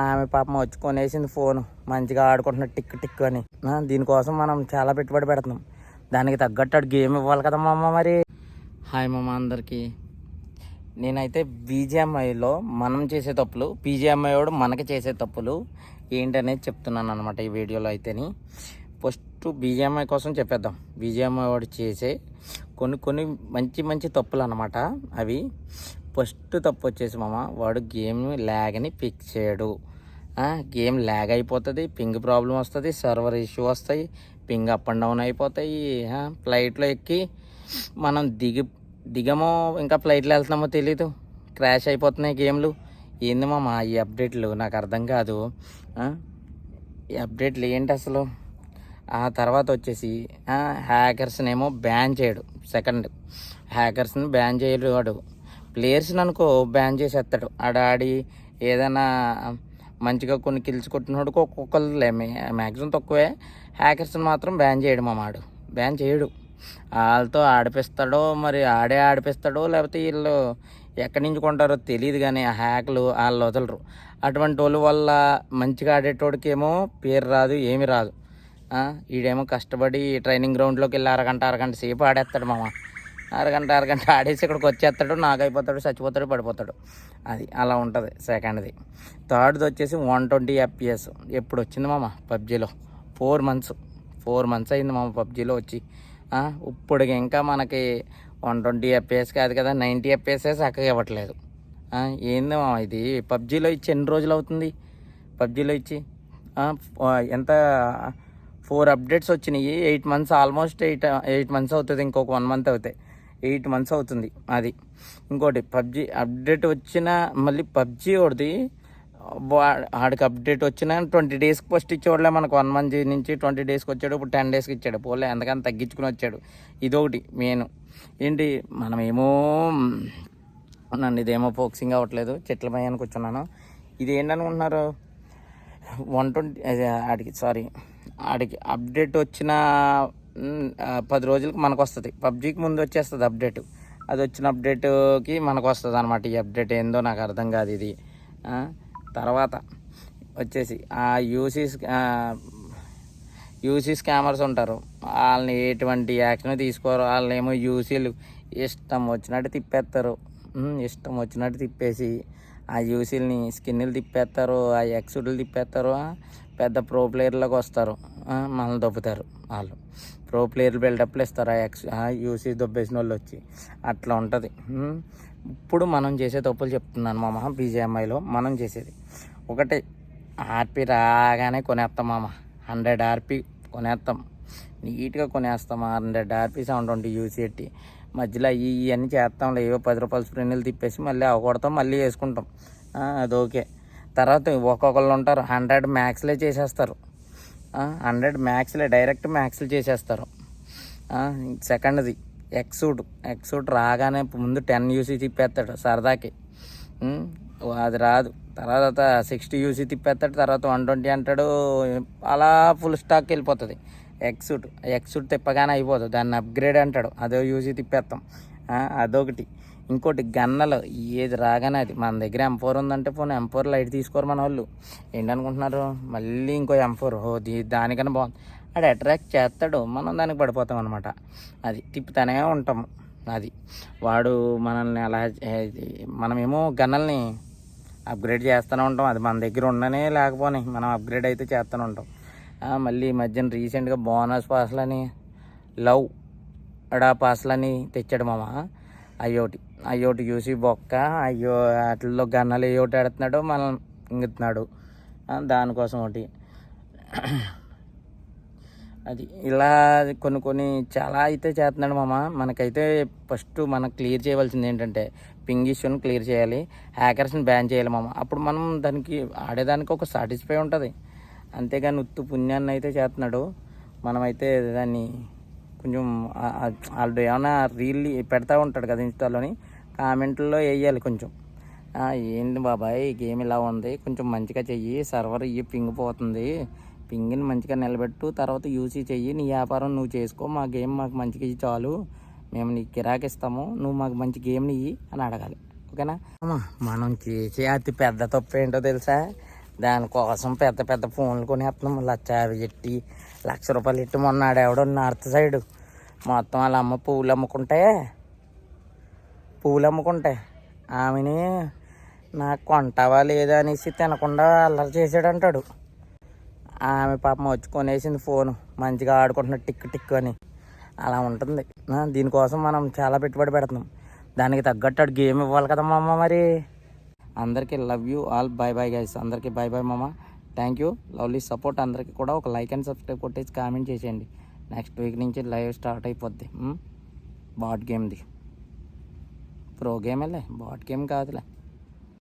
ఆమె పాపం వచ్చి కొనేసింది ఫోన్. మంచిగా ఆడుకుంటున్న టిక్ టిక్ అని. దీనికోసం మనం చాలా పెట్టుబడి పెడుతున్నాం. దానికి తగ్గట్టు గేమ్ ఇవ్వాలి కదా మా అమ్మ మరి. హాయ్ మామ అందరికీ. నేనైతే బీజీఎంఐలో మనం చేసే తప్పులు బీజిఎంఐ వాడు మనకి చేసే తప్పులు ఏంటనేది చెప్తున్నాను అనమాట ఈ వీడియోలో అయితేని. ఫస్ట్ బీజీఎంఐ కోసం చెప్పేద్దాం. బీజేఎంఐ వాడు చేసే కొన్ని కొన్ని మంచి మంచి తప్పులు అనమాట అవి. ఫస్ట్ తప్పు వచ్చేసి మామ వాడు గేమ్ ల్యాగ్ అని చేయడు. గేమ్ ల్యాగ్ అయిపోతుంది పింగ్ ప్రాబ్లం వస్తుంది సర్వర్ ఇష్యూ వస్తాయి పింగ్ అప్ అండ్ డౌన్ అయిపోతాయి ఫ్లైట్లో ఎక్కి మనం దిగి దిగమో ఇంకా ఫ్లైట్లో వెళ్తున్నామో తెలీదు. క్రాష్ అయిపోతున్నాయి గేమ్లు. ఏంది మామ ఈ అప్డేట్లు నాకు అర్థం కాదు. ఈ అప్డేట్లు ఏంటి అసలు? ఆ తర్వాత వచ్చేసి హ్యాకర్స్ని ఏమో బ్యాన్ చేయడు. సెకండ్ హ్యాకర్స్ని బ్యాన్ చేయడు వాడు. ప్లేయర్స్ని అనుకో బ్యాన్ చేసేస్తాడు ఆడ ఆడి ఏదైనా మంచిగా కొన్ని కిల్స్ కొట్టినోడికి ఒక్కొక్కరు మ్యాక్సిమం తక్కువే. హ్యాకర్స్ని మాత్రం బ్యాన్ చేయడు అమ్మాడు బ్యాన్ చేయడు. వాళ్ళతో ఆడిపిస్తాడో మరి ఆడే ఆడిపిస్తాడో లేకపోతే వీళ్ళు ఎక్కడి నుంచి కొంటారో తెలియదు కానీ ఆ హ్యాక్లు వాళ్ళు వదలరు. అటువంటి వాళ్ళ వల్ల మంచిగా ఆడేటోడికేమో పేరు రాదు ఏమి రాదు. ఈడేమో కష్టపడి ట్రైనింగ్ గ్రౌండ్లోకి వెళ్ళి అరగంట అరగంట సేపు ఆడేస్తాడు మామ. అరగంట అరగంట ఆడేసి ఇక్కడికి వచ్చేస్తాడు నాగైపోతాడు చచ్చిపోతాడు పడిపోతాడు. అది అలా ఉంటుంది సెకండ్ది థర్డ్ది వచ్చేసి వన్ ట్వంటీ ఎఫ్పిఎస్ ఎప్పుడు వచ్చింది మామ పబ్జీలో? Four months. ఫోర్ మంత్స్ అయింది మామ పబ్జీలో వచ్చి. ఇప్పుడు ఇంకా మనకి వన్ ట్వంటీ ఎఫ్పిఎస్ కాదు కదా నైంటీ ఎఫ్పిఎస్ఏ చక్కగా ఇవ్వట్లేదు. ఏంది మామ ఇది? పబ్జీలో ఇచ్చి ఎన్ని రోజులు అవుతుంది? పబ్జీలో ఇచ్చి? ఎంత? ఫోర్ అప్డేట్స్ వచ్చినాయి. Eight months almost eight eight months అవుతుంది ఇంకొక వన్ మంత్ అవుతాయి. ఎయిట్ మంత్స్ అవుతుంది అది ఇంకోటి పబ్జి అప్డేట్ వచ్చిన మళ్ళీ పబ్జి ఒకటి ఆడికి అప్డేట్ వచ్చిన ట్వంటీ డేస్కి ఫస్ట్ ఇచ్చేవాళ్ళే మనకు. వన్ మంత్ నుంచి ట్వంటీ డేస్కి వచ్చాడు ఇప్పుడు టెన్ డేస్కి ఇచ్చాడు. పోలే ఎంతకని తగ్గించుకుని వచ్చాడు. ఇదొకటి మెయిన్. ఏంటి మనమేమో నన్ను ఇదేమో ఫోక్సింగ్ అవ్వట్లేదు చెట్ల పైన కూర్చున్నాను. ఇది ఏంటనుకుంటున్నారు వన్ ట్వంటీ ఆడికి సారీ ఆడికి అప్డేట్ వచ్చిన పది రోజులకు మనకు వస్తుంది పబ్జీకి ముందు వచ్చేస్తుంది అప్డేట్. అది వచ్చిన అప్డేట్కి మనకు వస్తుంది అనమాట ఈ అప్డేట్ ఏందో నాకు అర్థం కాదు ఇది. తర్వాత వచ్చేసి ఆ యూసీస్ యూసీ స్కామర్స్ ఉంటారు. వాళ్ళని ఎటువంటి యాక్షన్ తీసుకోరు. వాళ్ళని ఏమో యూసీలు ఇష్టం వచ్చినట్టు తిప్పేస్తారు ఇష్టం వచ్చినట్టు తిప్పేసి ఆ యూసీలని స్కిన్లు తిప్పేస్తారు ఆ ఎక్సుడ్లు తిప్పేస్తారు పెద్ద ప్రో ప్లేయర్లకు వస్తారు మనల్ని దొబ్బుతారు వాళ్ళు. ప్రో ప్లేయర్లు బిల్డప్లు ఇస్తారు ఆ ఎక్స్ ఆ యూసీ దొబ్బేసిన వాళ్ళు వచ్చి. అట్లా ఉంటుంది. ఇప్పుడు మనం చేసే తప్పులు చెప్తున్నాను మామ బీజేఎంఐలో మనం చేసేది. ఒకటి ఆర్పి రాగానే కొనేస్తాం మామ. హండ్రెడ్ ఆర్పి కొనేస్తాం నీట్గా కొనేస్తాం hundred RP seven twenty UC ఎట్టి మధ్యలో అవి ఇవన్నీ చేస్తాం ఏవో పది రూపాయల స్ప్రింట్లు తిప్పేసి మళ్ళీ అవకొడతాం మళ్ళీ వేసుకుంటాం. అది ఓకే. తర్వాత ఒక్కొక్కళ్ళు ఉంటారు. హండ్రెడ్ మ్యాక్స్లే చేసేస్తారు. హండ్రెడ్ మ్యాక్స్లే డైరెక్ట్ మ్యాక్స్లు చేసేస్తారు. సెకండ్ది ఎక్సూట్ ఎక్సూట్ రాగానే ముందు టెన్ యూసీ తిప్పేస్తాడు సరదాకి. అది రాదు. తర్వాత సిక్స్టీ యూసీ తిప్పేస్తాడు తర్వాత వన్ ట్వంటీ అంటాడు అలా ఫుల్ స్టాక్ వెళ్ళిపోతుంది. ఎక్సూట్ ఎక్సూట్ తిప్పగానే అయిపోతుంది దాన్ని అప్గ్రేడ్ అంటాడు. అదో యూసీ తిప్పేస్తాం అదొకటి. ఇంకోటి గన్నలు. ఏది రాగానే అది. మన దగ్గర ఎంఫోర్ ఉందంటే పోనీ ఎంఫోర్ లైట్ తీసుకోరు మన వాళ్ళు. ఏంటనుకుంటున్నారు? మళ్ళీ ఇంకో ఎంఫోర్ ఓ దీ దానికన్నా బాగుంది. ఆడు అట్రాక్ట్ చేస్తాడు. మనం దానికి పడిపోతాం అనమాట అది తిప్పుతానే ఉంటాము. అది. వాడు మనల్ని అలా మనమేమో గన్నల్ని అప్గ్రేడ్ చేస్తూనే ఉంటాం. అది మన దగ్గర ఉండనే లేకపోని మనం అప్గ్రేడ్ అయితే చేస్తూనే ఉంటాం. మళ్ళీ ఈ మధ్యన రీసెంట్గా బోనస్ పాస్లని లవ్ అడా పాస్లని తెచ్చాడు మామ. అయ్యోటి అయ్యోటి చూసి బొక్క అయ్యో వాటిల్లో గన్నలు ఏ ఒకటి ఆడుతున్నాడో మనం ఇంగుతున్నాడు దానికోసం ఒకటి అది ఇలా కొన్ని కొన్ని చాలా అయితే చేస్తున్నాడు మామ. మనకైతే ఫస్ట్ మనం క్లియర్ చేయవలసింది ఏంటంటే పింగ్ ఇష్యూని క్లియర్ చేయాలి హ్యాకర్స్ని బ్యాన్ చేయాలి మామ. అప్పుడు మనం దానికి ఆడేదానికి ఒక సాటిస్ఫై ఉంటుంది. అంతేగాని ఉత్తు పుణ్యాన్ని అయితే చేస్తున్నాడు. మనమైతే దాన్ని కొంచెం వాళ్ళు ఏమైనా రీల్ పెడతా ఉంటాడు కదా ఇన్స్టాలోని కామెంట్లో వేయాలి కొంచెం. ఏంటి బాబాయ్ గేమ్ ఇలా ఉంది కొంచెం మంచిగా చెయ్యి సర్వర్ ఇవి పింగిపోతుంది. పింగిని మంచిగా నిలబెట్టు తర్వాత యూసీ చెయ్యి నీ వ్యాపారం నువ్వు చేసుకో మా గేమ్ మాకు మంచిగా ఇచ్చి చాలు. మేము నీకు కిరాకి ఇస్తాము నువ్వు మాకు మంచి గేమ్ని ఇయ్యి అని అడగాలి. ఓకేనా? అమ్మా, మనం చేసే అతి పెద్ద తప్పు ఏంటో తెలుసా? దానికోసం పెద్ద పెద్ద ఫోన్లు కొనేస్తున్నాం లక్ష యాభై ఎట్టి లక్ష రూపాయలు ఎట్టి మొన్న ఆడెవడో నార్త్ సైడ్. మొత్తం వాళ్ళ అమ్మ పువ్వులు అమ్ముకుంటే పువ్వులు అమ్ముకుంటే ఆమెని నాకు కొంటావా లేదా అనేసి తినకుండా అల్లరి చేసాడంటాడు ఆమె పాపం వచ్చి కొనేసింది ఫోన్. మంచిగా ఆడుకుంటున్న టిక్ టిక్ అని. అలా ఉంటుంది. దీనికోసం మనం చాలా పెట్టుబడి పెడుతున్నాం. దానికి తగ్గట్టు గేమ్ ఇవ్వాలి కదా మా అమ్మ మరి. అందరికీ love you all. Bye bye guys అందరికీ బాయ్ బాయ్ మామ. Thank you. లవ్లీ సపోర్ట్ అందరికీ కూడా ఒక లైక్ అండ్ సబ్స్క్రైబ్ కొట్టేసి కామెంట్ చేసేయండి. నెక్స్ట్ వీక్ నుంచి లైవ్ స్టార్ట్ అయిపోద్ది. బాట్ గేమ్ది. ప్రో వెళ్ళే బాట్ గేమ్ కాదులే.